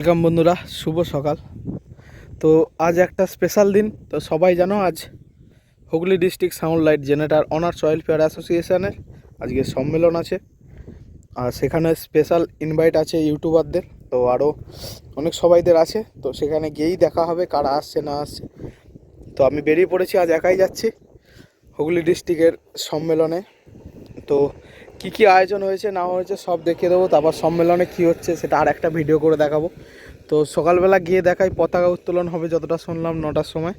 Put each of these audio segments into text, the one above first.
Welcome বন্ধুরা, শুভ সকাল। তো আজ একটা স্পেশাল দিন। তো সবাই জানো, আজ Hooghly district sound light generator owners oil fair অ্যাসোসিয়েশনের আজকে সম্মেলন আছে। আর সেখানে স্পেশাল ইনভাইট আছে ইউটিউবারদের। তো আরও অনেক সবাইদের আছে। তো সেখানে গিয়েই দেখা হবে কারা আসছে, না আসছে। তো আমি বেরিয়ে পড়েছি, আজ একাই যাচ্ছি হুগলি ডিস্ট্রিক্টের সম্মেলনে। তো কি কি আয়োজন হয়েছে, না হয়েছে, সব দেখিয়ে দেবো। তারপর সম্মেলনে কি হচ্ছে, সেটা আর একটা ভিডিও করে দেখাবো। তো সকালবেলা গিয়ে দেখাই, পতাকা উত্তোলন হবে যতটা শুনলাম নটার সময়।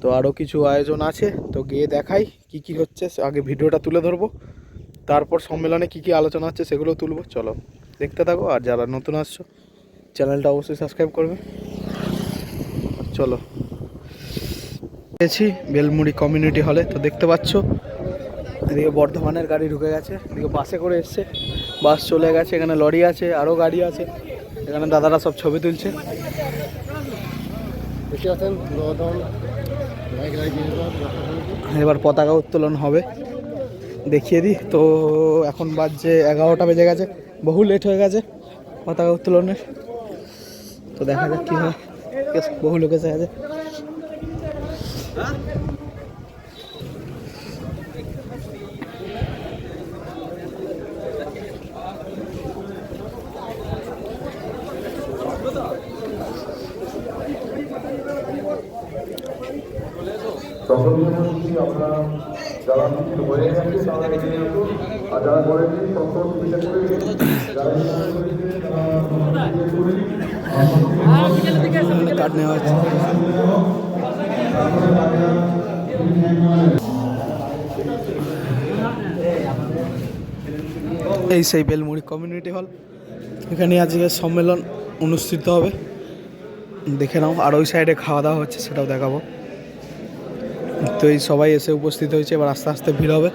তো আরও কিছু আয়োজন আছে, তো গিয়ে দেখাই কি কি হচ্ছে, আগে ভিডিওটা তুলে ধরবো। তারপর সম্মেলনে কি কি আলোচনা হচ্ছে, সেগুলো তুলবো। চলো, দেখতে থাকো, আর যারা নতুন আসছো, চ্যানেলটা অবশ্যই সাবস্ক্রাইব করবে। চলো। গেছি বেলমুড়ি কমিউনিটি হলে, তো দেখতে পাচ্ছ এদিকে বর্ধমানের গাড়ি ঢুকে গেছে এদিকে বাসে করে এসছে। বাস চলে গেছে এখানে লরি আছে আরও গাড়ি আছে। এখানে দাদারা সব ছবি তুলছে। এবার পতাকা উত্তোলন হবে। দেখিয়ে দিই। তো এখন বাজছে এগারোটা বেজে গেছে। বহু লেট হয়ে গেছে পতাকা উত্তোলনের। তো দেখা যাক কী হয়। বহু লোক এসে এই সেই বেলমুড়ি কমিউনিটি হল এখানে আজকে সম্মেলন অনুষ্ঠিত হবে। দেখে নাও, আর ওই সাইডে খাওয়া দাওয়া হচ্ছে, সেটাও দেখাবো। তো এই সবাই এসে উপস্থিত হয়েছে, এবার আস্তে আস্তে ভিড় হবে।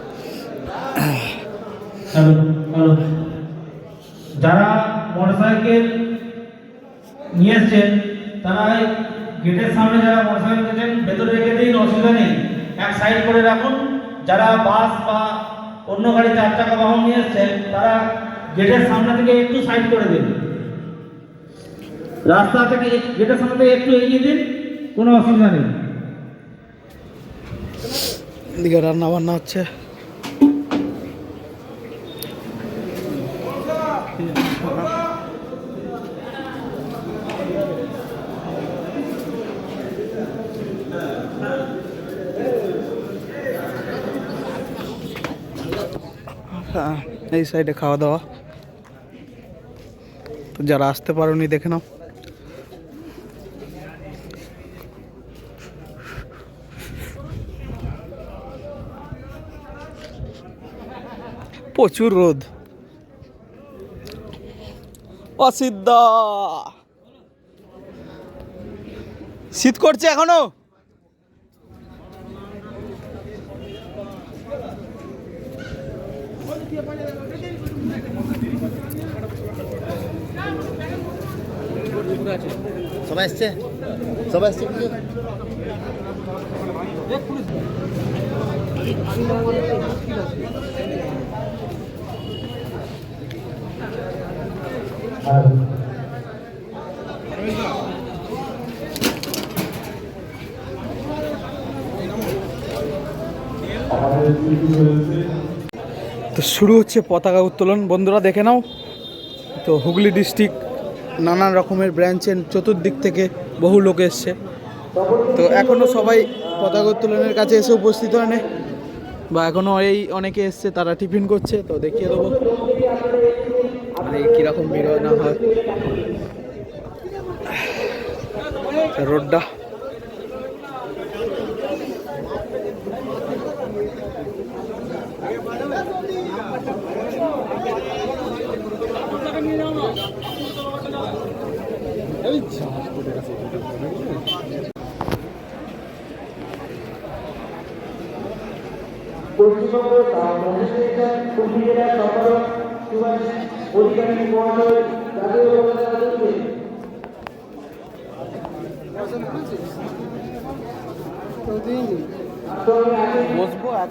যারা মোটরসাইকেল নিয়ে এসছেন তারা গেটের সামনে যারা মোটরসাইকেল নিয়েছেন, ভেতরে রেখে দিন, অসুবিধা নেই। এক সাইড করে রাখুন। যারা বাস বা অন্য গাড়ি চার চাকা বাহন নিয়ে এসছেন তারা গেটের সামনে থেকে একটু সাইড করে দিন। রাস্তা থেকে গেটের সামনে থেকে একটু এগিয়ে দিন, কোনো অসুবিধা নেই। এদিকে রান্না বান্না হচ্ছে। হ্যাঁ, এই সাইডে খাওয়া দাওয়া। যারা আসতে পারোনি দেখে নাও। প্রচুর রোদ। অসিদ্ধা শীত করছে এখনও? সবাই এসছে সবাই এসছে কিছু তো শুরু হচ্ছে পতাকা উত্তোলন। বন্ধুরা, দেখে নাও। তো হুগলি ডিস্ট্রিক্ট নানান রকমের ব্রাঞ্চের চতুর্দিক থেকে বহু লোক এসছে। তো এখনও সবাই পতাকা উত্তোলনের কাছে এসে উপস্থিত হয়নি, বা এখনও এই অনেকে এসছে, তারা টিফিন করছে, তো দেখিয়ে দেবো। মানে কীরকম ভিড় না হয়? রোডটা। পশ্চিমবঙ্গ সম্পাদক সুভাষ অধিকারী মহোদয় তুলবেন বসবো এক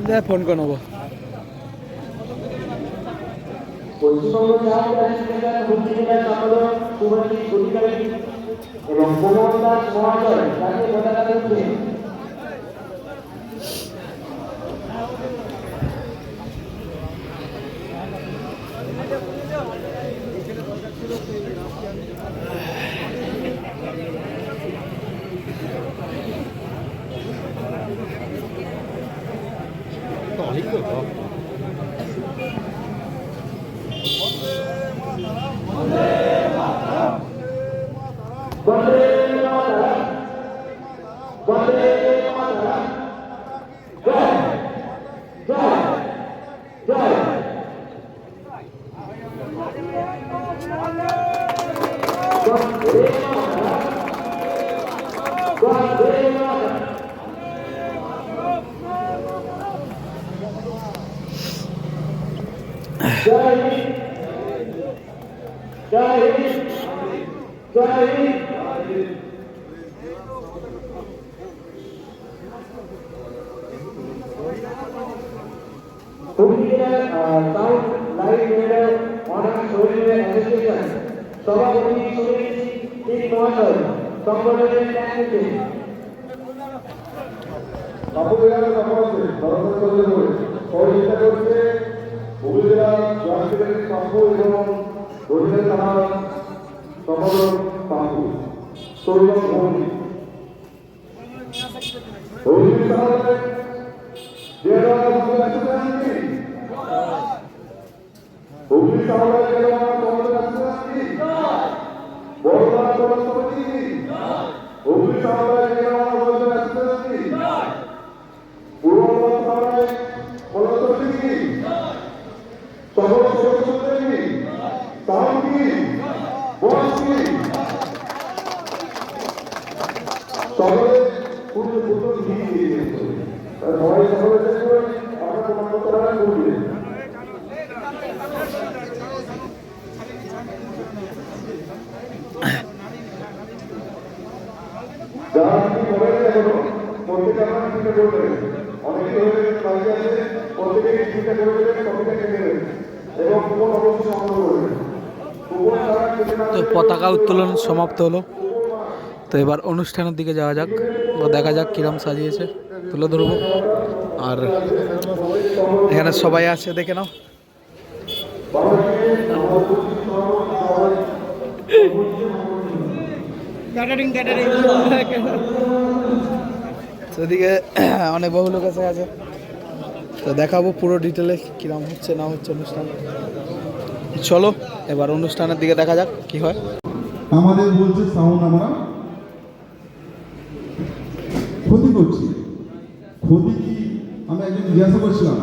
দেখে ফোন করে পশ্চিমবঙ্গ এবং প্রমোদ দাস মহাশয় জাতীয় পতাকা সাউথ লাইট মেডাল অনার শহীদ অ্যাসোসিয়েশন সভাপতি সুনীল সিং মহাশয় সংগঠনের নেতৃত্বে কাপুরিয়ার সমাজে হুগলি শহরে জেলা সমাজের আছে হুগলি শহরে জেলা সমাজের আছে বড়রা বড় সমিতি হুগলি শহরে জেলা সমাজের আছে পূর্ব বর্ধমানে কলকাতা থেকে সকল সদস্যদের কি তাও কি বস কি সকলে পূর্ণ পূর্ণ দিয়ে দিয়েছে সবাই সকলে দেখবেন আপনার মন্তব্যটা করবেন যারা কি করেন এখনও প্রত্যেকে আপনার চিন্তা করবেন অনেকে হয়ে বাকি প্রত্যেকে চিন্তা করে দেবেন কপিটা কেটে দেবেন এবং কোন অবশ্যই সংগ্রহ করবেন কুপন ছাড়া কেটে না তো পতাকা উত্তোলন সমাপ্ত হলো। তো এবার অনুষ্ঠানের দিকে যাওয়া যাক বা দেখা যাক কিরম সাজিয়েছে। তুলে ধরবো। আর এখানে সবাই আছে দেখে নাও। সেদিকে অনেক বহু লোক এসে আছে তো দেখাবো পুরো ডিটেলে কিরম হচ্ছে, না হচ্ছে অনুষ্ঠান। চলো, এবার অনুষ্ঠানের দিকে দেখা যাক কি হয়। আমাদের বলছে সাউন্ড আমরা ক্ষতি করছি। ক্ষতি কি আমি একজন জিজ্ঞাসা করছিলাম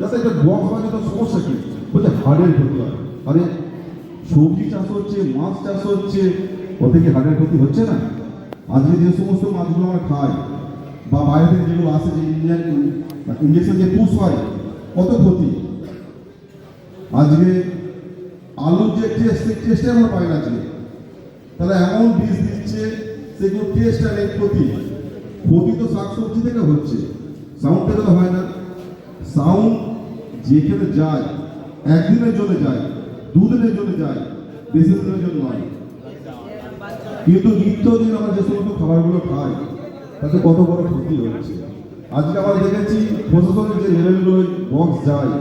যাতে একটা বক্স হয় তো সমস্যা কি? বলছে হাড়ের ক্ষতি হয়। আরে, সবজি চাষ হচ্ছে, মাছ চাষ হচ্ছে, ওতে কি হাড়ের ক্ষতি হচ্ছে না? আজকে যে সমস্ত মাছগুলো আমরা খাই, বা বাইরে যেগুলো আসে, যে ইন্ডিয়ান ইঞ্জেকশন যে পুষ হয়, কত ক্ষতি? আজকে আলুর যে টেস্ট টেস্টে আমরা পাই না আজকে। তাহলে এমন বীজ দিচ্ছে সেগুলো টেস্ট আর ক্ষতি। ক্ষতি তো শাকসবজি থেকে হচ্ছে। সাউন্ড তো হয় না। সাউন্ড যেখানে যায় একদিনের জন্য যায় দুদিনের জন্য যায়, বেশি দিনের জন্য নয়। কিন্তু নিত্যদিন আমরা যে সমস্ত খাবারগুলো খাই, তাতে কত বড় ক্ষতি হচ্ছে। আজকে আমরা দেখেছি প্রশাসনের যে লেভেলগুলো বক্স যায়,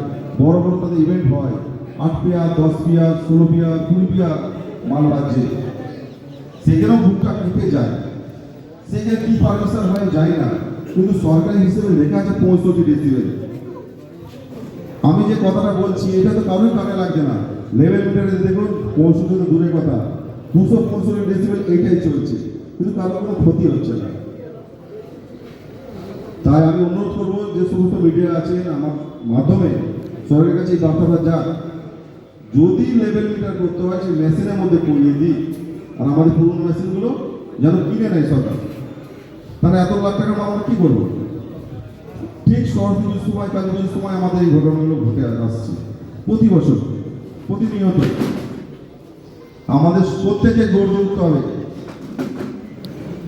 বড় বড় তাদের ইভেন্ট হয়। আট পেয়ার, দশ পেয়ার, ষোলো পেয়ার, কুড়ি পেয়ার মাল রাজ্যে। সেখানেও বুকটা কেঁপে যায়। সেখানে কি পারমিশন হয় জানি না। কিন্তু সরকারি হিসেবে লেখা আছে পঁয়ষট্টি ডেসিবেল আমি যে কথাটা বলছি, এটা তো কারোর কানে লাগছে না। লেভেল মিটারে দেখুন পঁয়ষট্টি দূরের কথা। দুশো পঁয়ষট্টি ডেসিবেল এইটাই চলছে। কিন্তু কারোর কোনো ক্ষতি হচ্ছে না। তাই আমি অনুরোধ করব যে সমস্ত মিডিয়া আছেন আমার মাধ্যমে সরকারের কাছে এই বার্তাটা যাক। যদি লেভেল মিটার করতে হয়, সেই মেশিনের মধ্যে করিয়ে দিই। আর আমাদের পুরনো মেশিনগুলো যেন কিনে নেয় সরকার। তাহলে এত লাখ টাকা আমরা কী করব? ঠিক সরস্বতীর সময়, কালী পুজোর সময় আমাদের এই ঘটনাগুলো ঘটে আসছে। প্রতি বছর, প্রতিনিয়ত। আমাদের প্রত্যেকে গড়ে উঠতে হবে।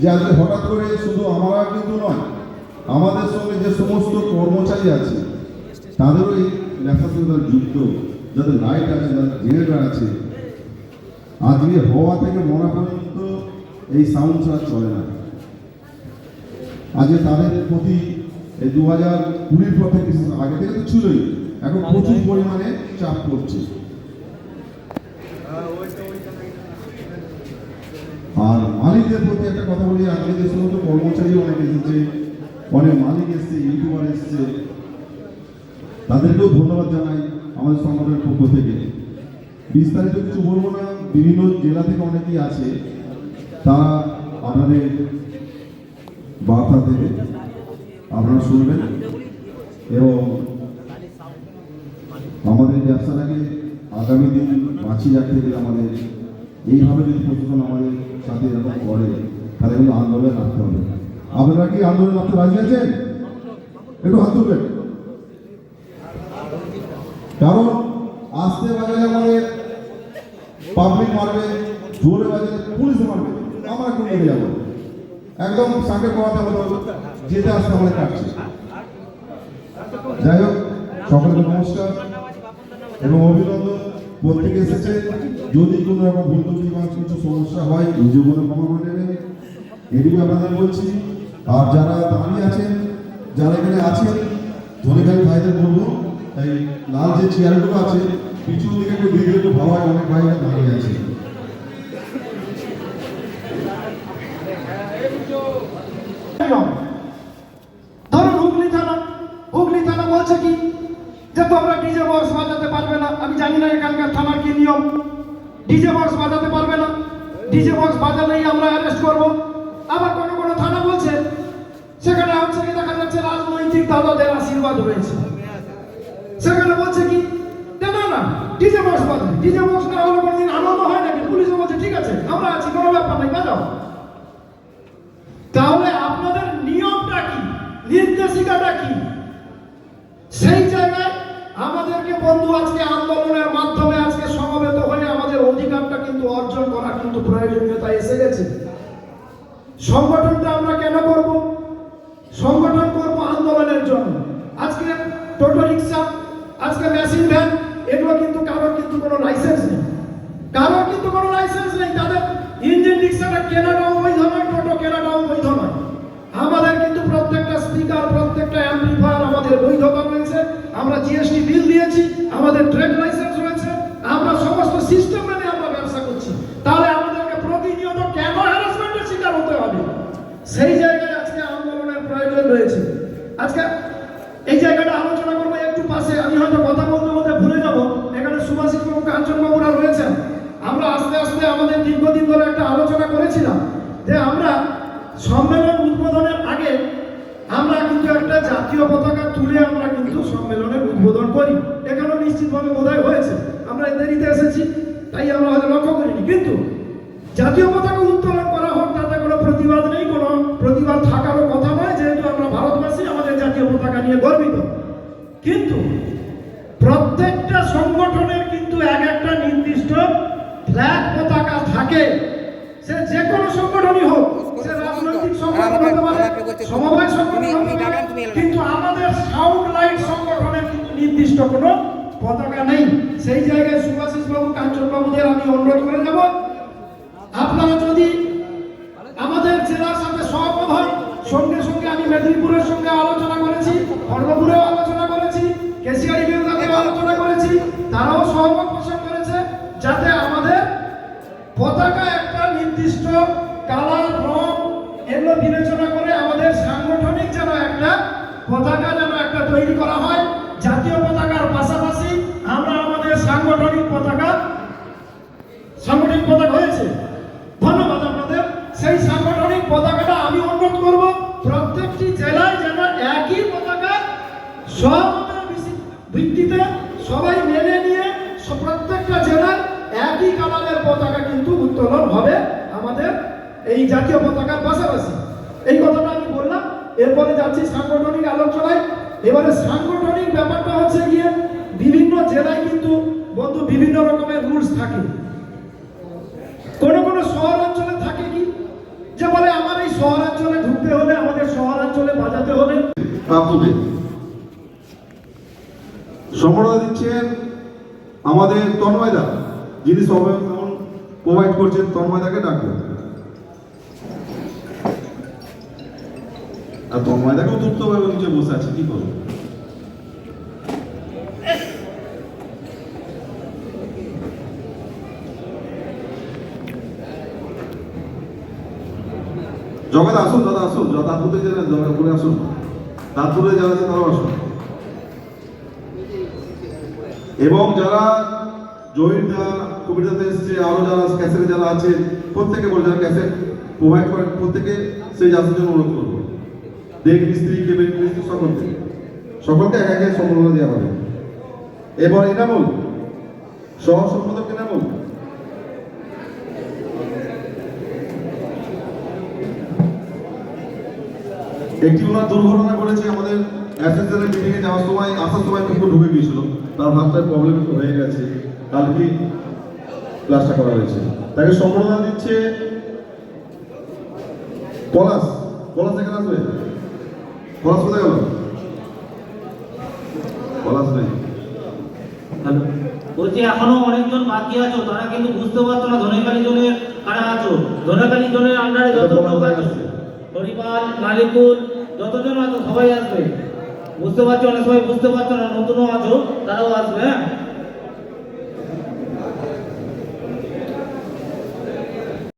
যে আজকে হঠাৎ করে শুধু আমরা কিন্তু নয় আমাদের সঙ্গে যে সমস্ত কর্মচারী আছে, তাদেরও এই সঙ্গে যুক্ত যাদের লাইট আছে, যাদের জেনারেটার আছে, আজকে হওয়া থেকে মরা পর্যন্ত এই সাউন্ড ছাড়া চলে না। আজকে তাদের প্রতি এই দু হাজার কুড়ির পর থেকে, আগে থেকে তো ছিলই, এখন প্রচুর পরিমাণে চাপ পড়ছে। আর মালিকদের প্রতি একটা কথা বলি, আজকে যে সমস্ত কর্মচারী অনেক এসেছে অনেক মালিক এসছে, ইউটিউবার এসছে। তাদেরকেও ধন্যবাদ জানাই আমাদের সংগঠনের পক্ষ থেকে। বিস্তারিত কিছু বলব না, বিভিন্ন জেলা থেকে অনেকেই আছে। তারা আপনাদের বার্তা দেবে, আপনারা শুনবেন। এবং আমাদের ব্যবসাটাকে আগামী দিন বাঁচিয়ে রাখতে গেলে আমাদের এইভাবে যদি প্রশাসন আমাদের সাথে এরকম করে, তাহলে কিন্তু আন্দোলন রাখতে হবে। আপনারা কি আন্দোলন রাখতে রাজি আছেন? একটু হাত তুলবেন। কারণ আসতে বাজারে আমাদের পাবলিক মারবে, জোরে বাজারে পুলিশ মারবে, আমরা কোন দিকে যাব? একদম সাঁকে পড়াতে হলো যেতে আসতে আমাদের কাটছে। যাই হোক, সকলকে নমস্কার এবং অভিনন্দন। প্রত্যেকে এসেছে, যদি কোনো রকম ভুল ত্রুটি বা কিছু সমস্যা হয় নিজে কোনো ক্ষমা করে নেবেন এটুকু আপনাদের বলছি। আর যারা দাঁড়িয়ে আছেন, যারা এখানে আছেন, ধনেখালি ভাইদের বলব এই লাল যে চেয়ারগুলো আছে, পিছন দিকে একটু দিকে একটু হয়, অনেক ভাই দাঁড়িয়ে আছে। থানা থানা বলছে কি, যে বক্স বাজাতে পারবে না। আমি এখানকার নিয়ম। বক্স বাজাতে পারবে না। বক্স বাজালেই আমরা অ্যারেস্ট করব। আবার কোনো কোনো থানা সেখানে হচ্ছে কি দেখা যাচ্ছে রাজনৈতিক দাদাদের আশীর্বাদ রয়েছে। সেখানে বলছে কি, না না ডিজে বক্স বাজে ডিজে বক্স না হলে কোনোদিন আনন্দ হয় নাকি? পুলিশও বলছে, ঠিক আছে, আমরা আছি, কোনো ব্যাপার নেই, বাজাও। তাহলে আপনাদের নিয়মটা কি? নির্দেশিকাটা কি? সেই জায়গায় আমাদেরকে বন্ধু আজকে আন্দোলনের মাধ্যমে আজকে সমবেত হয়ে আমাদের অধিকারটা কিন্তু অর্জন করা কিন্তু প্রয়োজনীয়তা এসে গেছে। সংগঠনটা আমরা কেন করব? সংগঠন করব আন্দোলনের জন্য আজকে টোটো রিক্সা আজকে মেশিন ভ্যান এগুলো কিন্তু কারোর কিন্তু কোনো লাইসেন্স নেই কারোর কিন্তু কোনো লাইসেন্স নেই তাদের ইঞ্জিন রিক্সাটা কেনাটাও বৈধ নয় টোটো কেনাটাও বৈধ নয় আমাদের কিন্তু প্রত্যেকটা স্পিকার প্রত্যেকটা অ্যাম্পলিফায়ার আমাদের বৈধতা রয়েছে আমরা জিএসটি বিল দিয়েছি আমাদের ট্রেড লাইসেন্স রয়েছে আমরা সমস্ত সিস্টেম মেনে আমরা ব্যবসা করছি তাহলে আমাদেরকে প্রতিনিয়ত কেন হ্যারাসমেন্টের শিকার হতে হবে সেই জায়গায় আজকে আন্দোলনের প্রয়োজন রয়েছে আজকে এই জায়গাটা আলোচনা করব একটু পাশে আমি হয়তো কথা বলতে বলতে ভুলে যাব এখানে সুভাষিস বাবু কাঞ্চন বাবুরা রয়েছেন, আমরা আস্তে আস্তে আমাদের দীর্ঘদিন ধরে একটা আলোচনা করেছিলাম যে আমরা সম্মেলন উদ্বোধনের আগে আমরা কিন্তু একটা জাতীয় পতাকা তুলে আমরা কিন্তু সম্মেলনের উদ্বোধন করি। এখানেও নিশ্চিতভাবে বোধহয় হয়েছে, আমরা দেরিতে এসেছি, তাই আমরা হয়তো লক্ষ্য করিনি। কিন্তু জাতীয় পতাকা উত্তোলন করা হোক, তাতে কোনো প্রতিবাদ নেই, কোনো প্রতিবাদ থাকারও কথা নয়, যেহেতু আমরা ভারতবাসী, আমাদের জাতীয় পতাকা নিয়ে গর্বিত। কিন্তু প্রত্যেকটা সংগঠনের কিন্তু এক একটা নির্দিষ্ট ফ্ল্যাগ পতাকা থাকে। সে যে কোনো সংগঠনই হোক সে রাজনৈতিক সংগঠন হতে পারে সমবায় সংগঠন কিন্তু আমাদের সাউন্ড লাইট সংগঠনের কিন্তু নির্দিষ্ট কোনো পতাকা নেই। সেই জায়গায় সুভাষিস বাবু কাঞ্চন বাবুদের আমি অনুরোধ করে যাব। আপনারা যদি আমাদের জেলার সাথে হয় সঙ্গে সঙ্গে আমি মেদিনীপুরের সঙ্গে আলোচনা করেছি খড়গপুরেও আলোচনা করেছি কেশিয়ারি তারাও সহমত পোষণ করেছে যাতে আমাদের পতাকা একটা নির্দিষ্ট কালার, রং এগুলো বিবেচনা করে আমাদের সাংগঠনিক যেন একটা পতাকা যেন একটা তৈরি করা হয় জাতীয় পতাকার পাশাপাশি আমরা আমাদের সাংগঠনিক পতাকা সাংগঠনিক পতাকা হয়েছে ধন্যবাদ আপনাদের সেই সাংগঠনিক পতাকাটা আমি অনুরোধ করব প্রত্যেকটি জেলায় যেন একই পতাকা সহমতের ভিত্তি- ভিত্তিতে সবাই মেনে নিয়ে স- প্রত্যেকটা জেলায় একই কালারের পতাকা কিন্তু উত্তোলন হবে আমাদের এই জাতীয় পতাকার পাশাপাশি। এই কথাটা আমি বললাম, এরপরে যাচ্ছি সাংগঠনিক আলোচনায়। এবারে সাংগঠনিক ব্যাপারটা হচ্ছে গিয়ে বিভিন্ন জেলায় কিন্তু বন্ধু বিভিন্ন রকমের রুলস থাকে। কোন কোন শহরাঞ্চলে থাকে কি? যে বলে আমার এই শহরাঞ্চলে ঢুকতে হলে আমাদের শহরাঞ্চলে বাজাতে হলে সম্মাননা দিচ্ছেন আমাদের তন্ময়দা, যিনি সবাই প্রোভাইড করছেন তন্ময়দাকে ডাকবেন আর তন্ময়দাকেও তুলতে হবে নিচে বসে আছে, কি করব? জগৎ আসুন, দাদা, আসুন দাঁতপুরে যারা জগৎপুরে আসুন। দাঁতপুরে যারা আছে, তারাও আসুন। এবং যারা জয়িতা কবিতাতে এসছে, আরও যারা ক্যাসেটে যারা আছে, প্রত্যেকে বলে যারা ক্যাসেট প্রোভাইড করেন, প্রত্যেকে সেই আসার জন্য অনুরোধ করব। দেখ মিস্ত্রি কেবেন মিস্ত্রি সকলকে। সকলকে এক একে সম্মাননা দেওয়া হবে। এবার এনামুল সহ সম্পাদক এনামুল। একটি ওনার দুর্ঘটনা ঘটেছে আমাদের অ্যাসেসরের মিটিংয়ে যাওয়ার সময়, আসার সময় একটু ঢুকে গিয়েছিল। তার হাতটায় প্রবলেম হয়ে গেছে। কালকে ক্লাসটা করা হয়েছে। তাকে সম্মাননা দিচ্ছে পলাশ। পলাশ এখানে আসবে? পলাশ কোথায় গেল? পলাশ নেই। হ্যালো। বলছি এখনও অনেকজন বাকি আছো তারা কিন্তু বুঝতে পারছ না ধনেকালী জোনের কারা আছো। ধনেকালী জোনের আন্ডারে যত লোক আছো হরিপাল মালিকুল যতজন আছো সবাই আসবে। বুঝতে পারছ অনেক সবাই বুঝতে পারছ না নতুনও আছো তারাও আসবে হ্যাঁ?